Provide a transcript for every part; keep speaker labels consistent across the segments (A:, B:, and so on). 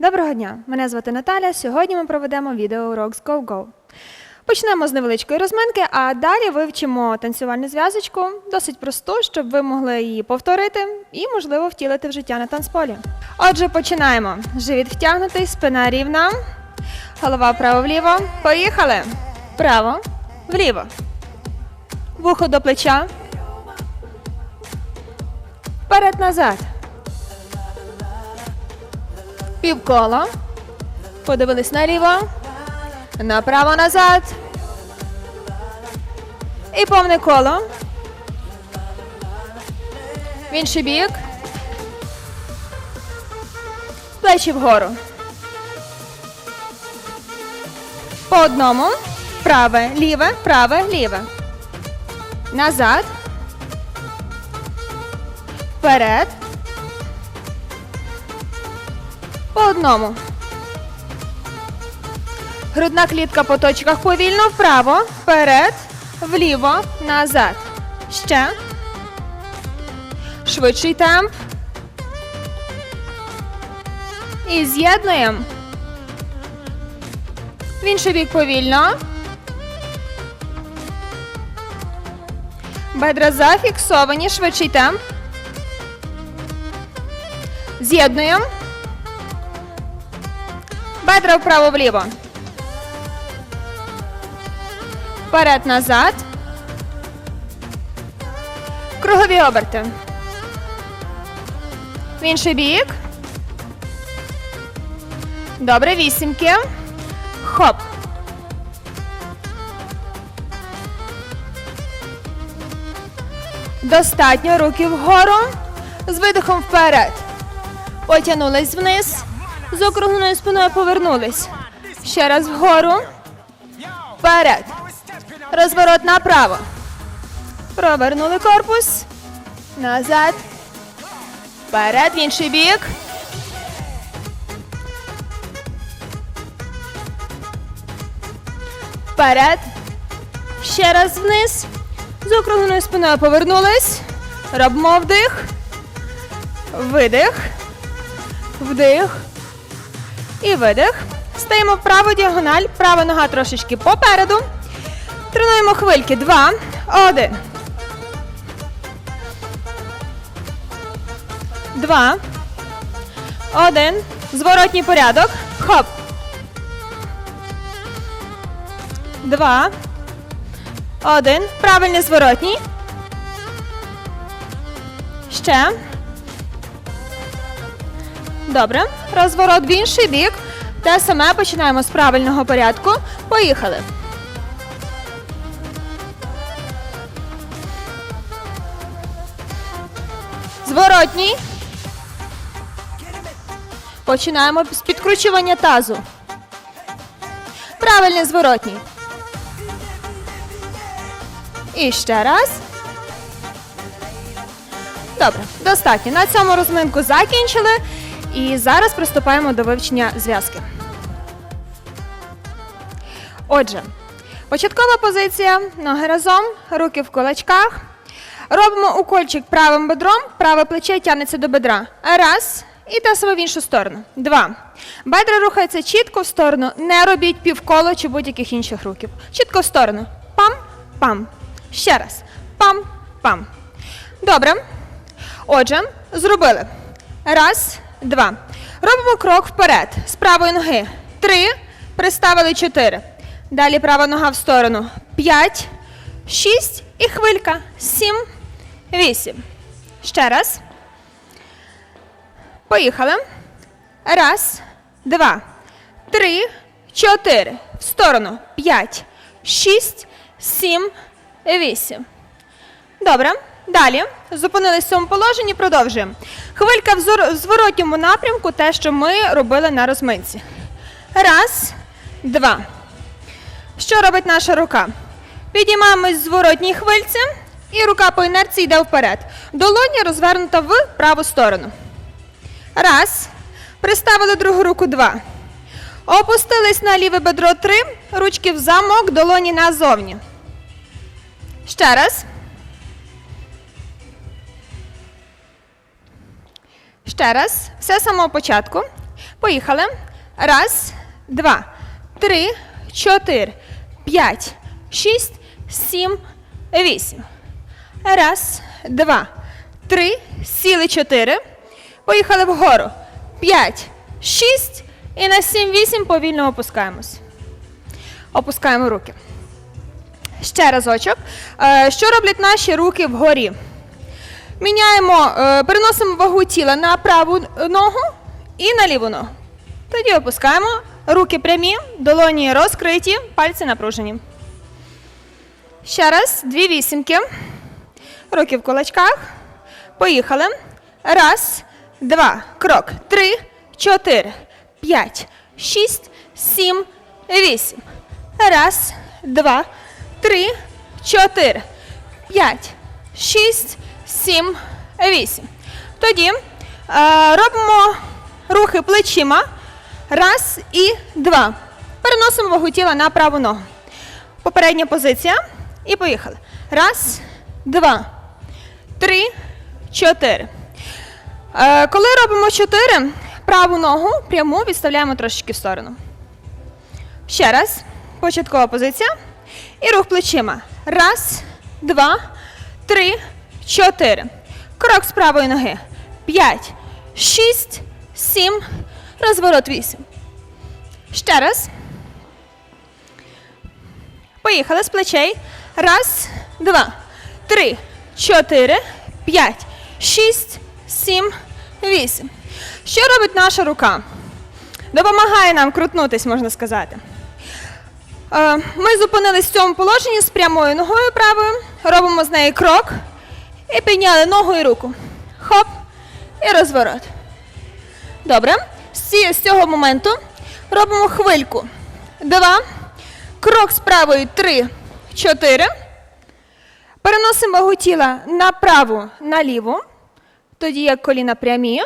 A: Доброго дня! Мене звати Наталя. Сьогодні ми проведемо відеоурок з Go-Go. Почнемо з невеличкої розминки, а далі вивчимо танцювальну зв'язочку, досить просту, щоб ви могли її повторити і, можливо, втілити в життя на танцполі. Отже, починаємо. Живіт втягнутий, спина рівна, голова вправо-вліво. Поїхали! Право, вліво. Вухо до плеча. Вперед-назад. Півколо. Подивились наліво. Направо назад. І повне коло. В інший бік. Плечі вгору. По одному. Праве, ліве, праве, ліве. Назад. Вперед. По одному. Грудна клітка по точках повільно вправо, вперед, вліво, назад. Ще. Швидший темп. І з'єднуємо. В інший бік повільно. Бедра зафіксовані, швидший темп. З'єднуємо. Бедра вправо-вліво. Вперед назад. Кругові оберти. В інший бік. Добре, вісімки. Хоп. Достатньо. Руки вгору. З видихом вперед. Потягнулись вниз. З округленою спиною повернулись. Ще раз вгору. Вперед. Розворот направо. Провернули корпус. Назад. Вперед. В інший бік. Вперед. Ще раз вниз. З округленою спиною повернулись. Робимо вдих. Видих. Вдих. І видих. Стаємо праву діагональ. Права нога трошечки попереду. Тренуємо хвильки. Два. Один. Два. Один. Зворотній порядок. Хоп. Два. Один. Правильний зворотній. Ще. Добре. Розворот в інший бік. Те саме починаємо з правильного порядку. Поїхали. Зворотній. Починаємо з підкручування тазу. Правильний зворотній. І ще раз. Добре, достатньо. На цьому розминку закінчили. І зараз приступаємо до вивчення зв'язки. Отже, початкова позиція. Ноги разом, руки в кулачках. Робимо укольчик правим бедром, праве плече тягнеться до бедра. Раз. І те саме в іншу сторону. Два. Бедра рухаються чітко в сторону. Не робіть півколо чи будь-яких інших рухів. Чітко в сторону. Пам, пам. Ще раз. Пам, пам. Добре. Отже, зробили. Раз, два. Робимо крок вперед. З правої ноги. Три. Приставили чотири. Далі права нога в сторону. П'ять, шість і хвилька. Сім, вісім. Ще раз. Поїхали. Раз, два, три, чотири. В сторону. П'ять, шість, сім, вісім. Добре. Далі зупинились в цьому положенні, продовжуємо. Хвилька в зворотньому напрямку, те, що ми робили на розминці. Раз, два. Що робить наша рука? Підіймаємось в зворотній хвильці, і рука по інерції йде вперед. Долоня розвернута в праву сторону. Раз. Приставили другу руку два. Опустились на ліве бедро три. Ручки в замок, долоні назовні. Ще раз. Ще раз. Все з самого початку. Поїхали. Раз, два, три, чотири, п'ять, шість, сім, вісім. Раз, два, три, сіли чотири. Поїхали вгору. П'ять, шість. І на сім, вісім повільно опускаємось. Опускаємо руки. Ще разочок. Е, Що роблять наші руки вгорі? Міняємо, е, переносимо вагу тіла на праву ногу і на ліву ногу. Тоді опускаємо. Руки прямі, долоні розкриті, пальці напружені. Ще раз, дві вісімки. Руки в кулачках. Поїхали. Раз, два, крок. Три, чотири, п'ять, шість, сім, вісім. Раз, два, три, чотири, п'ять, шість, сім, вісім. Тоді е, робимо рухи плечима. Раз і два. Переносимо вагу тіла на праву ногу. Попередня позиція. І поїхали. Раз, два, три, чотири. Е, коли робимо чотири, праву ногу пряму відставляємо трошечки в сторону. Ще раз. Початкова позиція. І рух плечима. Раз, два, три, чотири. Крок з правої ноги. П'ять, шість, сім. Розворот вісім. Ще раз. Поїхали з плечей. Раз, два, три, чотири, п'ять, шість, сім, вісім. Що робить наша рука? Допомагає нам крутнутись, можна сказати. Е, Ми зупинились в цьому положенні з прямою ногою правою, робимо з неї крок і підняли ногу і руку. Хоп, і розворот. Добре. З цього моменту робимо хвильку. Два. Крок з правої. Три. Чотири. Переносимо вагу тіла на праву, ліву. Тоді як коліна прямі.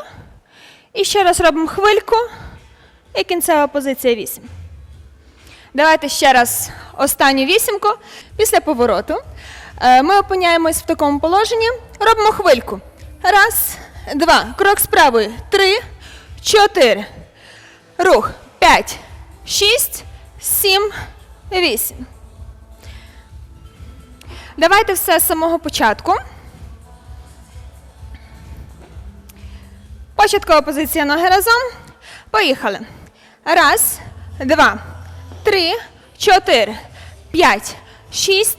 A: І ще раз робимо хвильку. І кінцева позиція 8. Давайте ще раз останню вісімку. Після повороту ми опиняємось в такому положенні. Робимо хвильку. Раз, два. Крок з правої. Три, чотири. Рух. П'ять, шість, сім, вісім. Давайте все з самого початку. Початкова позиція ноги разом. Поїхали. Раз, два, три, чотири, п'ять, шість,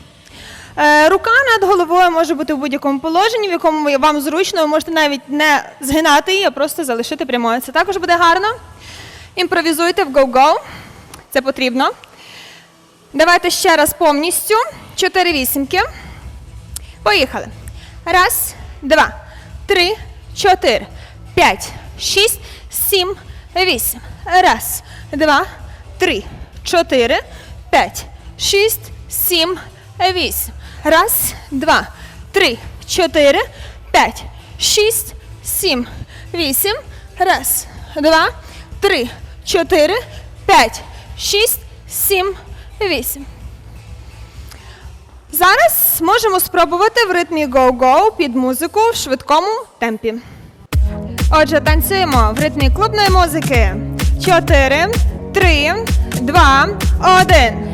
A: Е, Рука над головою може бути в будь-якому положенні, в якому вам зручно, ви можете навіть не згинати її, а просто залишити прямою. Це також буде гарно. Імпровізуйте в go-go. Це потрібно. Давайте ще раз повністю. Чотири вісімки. Поїхали. Раз, два, три, чотири, п'ять, шість, сім, вісім. Раз, два, три, чотири, п'ять, шість, сім, вісім. Раз, два, три, чотири, п'ять, шість, сім, вісім. Раз, два, три, чотири, п'ять, шість, сім, вісім. Зараз можемо спробувати в ритмі go-go під музику в швидкому темпі. Отже, танцюємо в ритмі клубної музики. Чотири, три, два, один.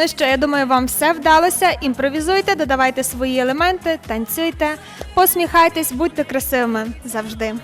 A: Ну що, я думаю, вам все вдалося. Імпровізуйте, додавайте свої елементи, танцюйте, посміхайтесь, будьте красивими завжди.